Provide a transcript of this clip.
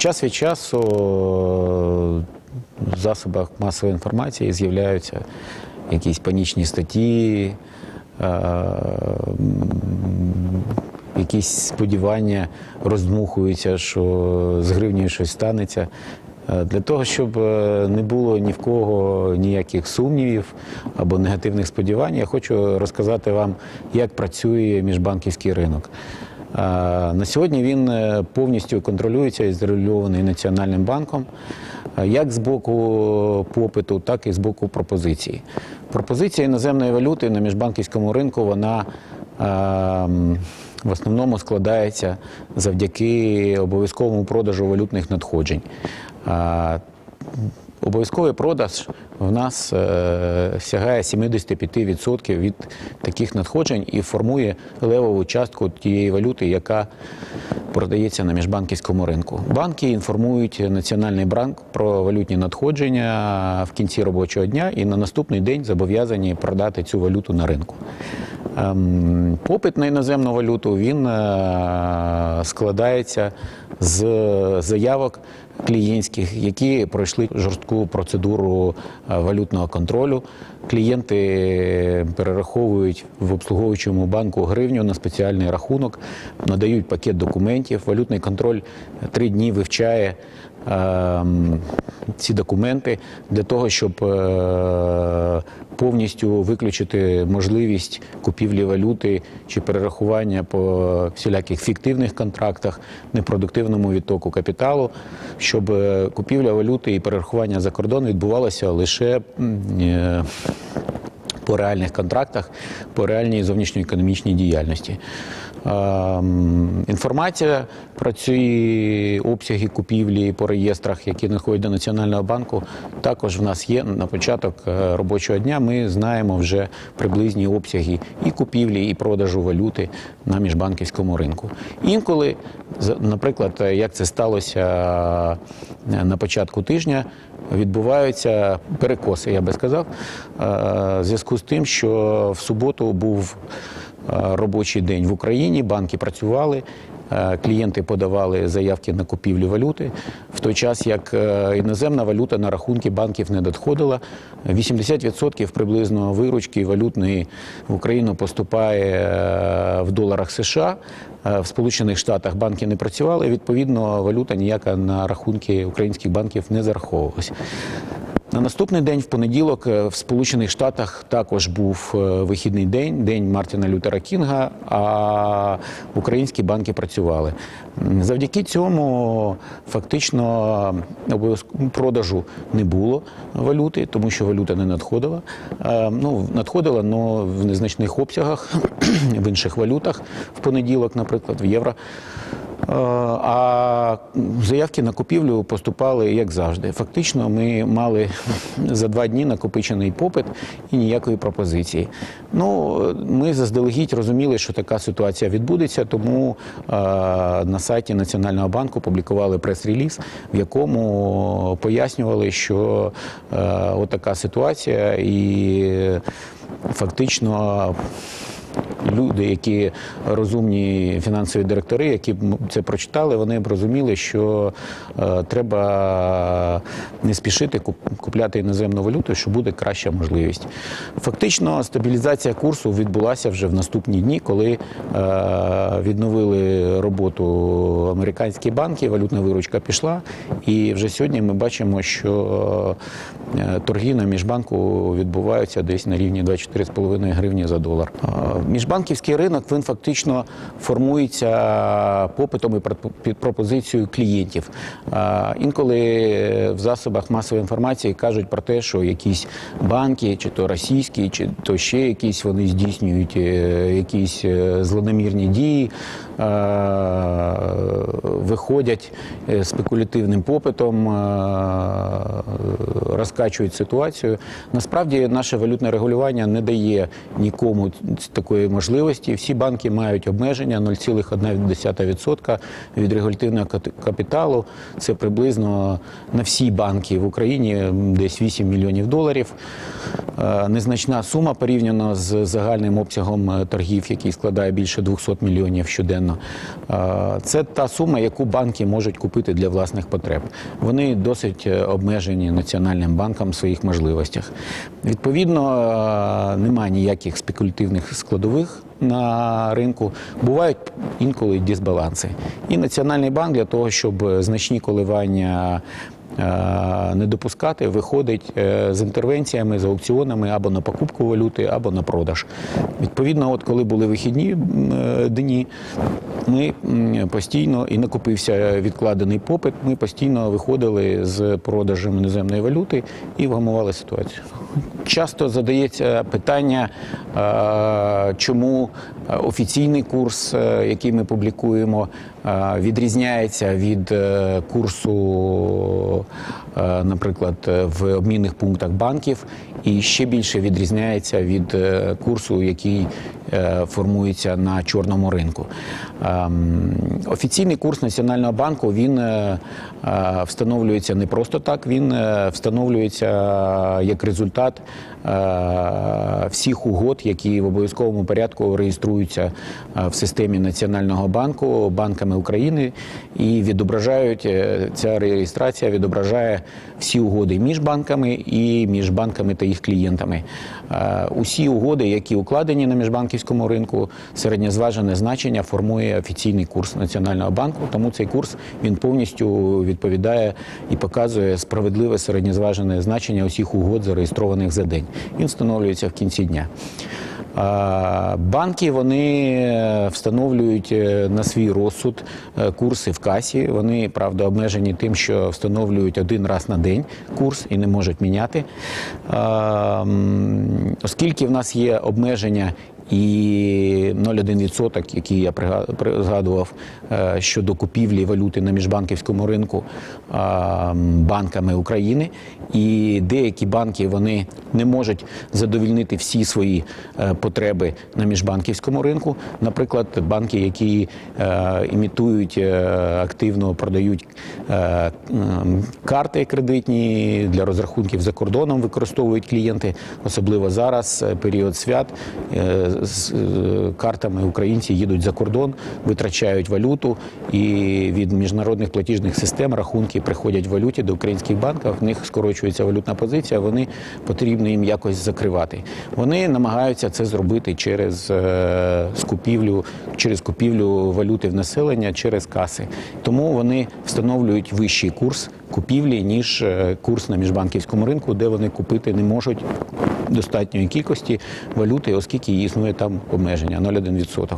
Час від часу в засобах масової інформації з'являються якісь панічні статті, е, якісь сподівання роздмухуються, що з гривнею щось станеться. Е, Для того, щоб е, не було ні в кого ніяких сумнівів або негативних сподівань, я хочу розказати вам, як працює міжбанківський ринок. На сьогодні він е, повністю контролюється і зрегульований Національним банком, е, як з боку попиту, так і з боку пропозиції. Пропозиція іноземної валюти на міжбанківському ринку вона в основному складається завдяки обов'язковому продажу валютних надходжень. Обов'язковий продаж в нас е, сягає 75% від таких надходжень і формує левову частку тієї валюти, яка продається на міжбанківському ринку. Банки інформують Національний банк про валютні надходження в кінці робочого дня і на наступний день зобов'язані продати цю валюту на ринку. Ем, Попит на іноземну валюту він е, складається з заявок клієнтських, які пройшли жорстку процедуру е, валютного контролю. Клієнти перераховують в обслуговуючому банку гривню на спеціальний рахунок, надають пакет документів. Валютний контроль три дні вивчає ці документи для того, щоб е, повністю виключити можливість купівлі валюти чи перерахування по всіляких фіктивних контрактах, непродуктивному відтоку капіталу, щоб е, купівля валюти і перерахування за кордон відбувалося лише е, по реальних контрактах, по реальній зовнішньоекономічній діяльності. Ем, Інформація про ці обсяги купівлі по реєстрах, які надходять до Національного банку, також в нас є на початок е, робочого дня. Ми знаємо вже приблизні обсяги і купівлі, і продажу валюти на міжбанківському ринку. Інколи, наприклад, е, як це сталося е, на початку тижня, відбуваються перекоси, я би сказав, е, в зв'язку з тим, що в суботу був е, робочий день в Україні, банки працювали. Е, Клієнти подавали заявки на купівлю валюти в той час, як е, іноземна валюта на рахунки банків не надходила. 80% приблизно виручки валютної в Україну поступає е, в доларах США. В Сполучених Штатах банки не працювали. Відповідно, валюта ніяка на рахунки українських банків не зараховувалась. На наступний день, в понеділок, е, в Сполучених Штатах також був е, вихідний день, день Мартіна Лютера Кінга, а українські банки працювали. Завдяки цьому фактично продажу не було валюти, тому що валюта не надходила. Е, Ну, надходила, але в незначних обсягах, в інших валютах в понеділок, наприклад, в євро. Е, А заявки на купівлю поступали як завжди. Фактично, ми мали за два дні накопичений попит і ніякої пропозиції. Ну, ми заздалегідь розуміли, що така ситуація відбудеться, тому е, на сайті Національного банку публікували прес-реліз, в якому пояснювали, що е, отака ситуація і фактично люди, які розумні фінансові директори, які це прочитали, вони б розуміли, що е, треба не спішити купляти іноземну валюту, що буде краща можливість. Фактично, стабілізація курсу відбулася вже в наступні дні, коли е, відновили роботу американські банки, валютна виручка пішла. І вже сьогодні ми бачимо, що е, торги на міжбанку відбуваються десь на рівні 24,5 гривні за долар. Е, Міжбанківський ринок він фактично формується попитом і пропозицією клієнтів. Е, Інколи в засобах масової інформації кажуть про те, що якісь банки, чи то російські, чи то ще якісь вони здійснюють е, якісь е, злонамірні дії, е, виходять е, спекулятивним попитом, е, розкачують ситуацію. Насправді наше валютне регулювання не дає нікому такої можливості. Всі банки мають обмеження 0,1% від регулятивного капіталу. Це приблизно на всі банки в Україні десь 8 мільйонів доларів. Е, Незначна сума порівняно з загальним обсягом е, торгів, який складає більше 200 мільйонів щоденно. Е, Це та сума, яку банки можуть купити для власних потреб. Вони досить е, обмежені Національним банком в своїх можливостях. Відповідно, е, немає ніяких спекулятивних складових на ринку. Бувають інколи дисбаланси. І Національний банк для того, щоб значні коливання не допускати, виходить е, з інтервенціями, з аукціонами або на покупку валюти, або на продаж. Відповідно, от коли були вихідні е, дні, ми постійно і накопився відкладений попит. Ми постійно виходили з продажем іноземної валюти і вгамували ситуацію. Часто задається питання, е, чому е, офіційний курс, е, який ми публікуємо, е, відрізняється від е, курсу, е, наприклад, е, в обмінних пунктах банків, і ще більше відрізняється від е, курсу, який е, формується на чорному ринку. Ем, Офіційний курс Національного банку він е, встановлюється не просто так, він встановлюється як результат всіх угод, які в обов'язковому порядку реєструються в системі Національного банку банками України і відображають ця реєстрація відображає всі угоди між банками і між банками та їх клієнтами. Е, Усі угоди, які укладені на міжбанківському ринку, середньозважене значення формує офіційний курс Національного банку. Тому цей курс він повністю відповідає і показує справедливе середньозважене значення усіх угод, зареєстрованих за день. Він встановлюється в кінці дня. Банки вони встановлюють е, на свій розсуд е, курси в касі. Вони правда обмежені тим, що встановлюють один раз на день курс і не можуть міняти. Оскільки в нас є обмеження і 0,1%, який я згадував е, щодо купівлі валюти на міжбанківському ринку е, банками України, і деякі банки вони не можуть задовільнити всі свої е, потреби на міжбанківському ринку. Наприклад, банки, які імітують активно продають карти кредитні для розрахунків за кордоном, використовують клієнти, особливо зараз період свят. З е, картами українці їдуть за кордон, витрачають валюту, і від міжнародних платіжних систем рахунки приходять в валюті до українських банків. В них скорочується валютна позиція. Вони потрібно їм якось закривати. Вони намагаються це зробити через е, скупівлю, через купівлю валюти в населення, через каси. Тому вони встановлюють вищий курс купівлі ніж е, курс на міжбанківському ринку, де вони купити не можуть достатньої кількості валюти, оскільки існує там обмеження 0,1%.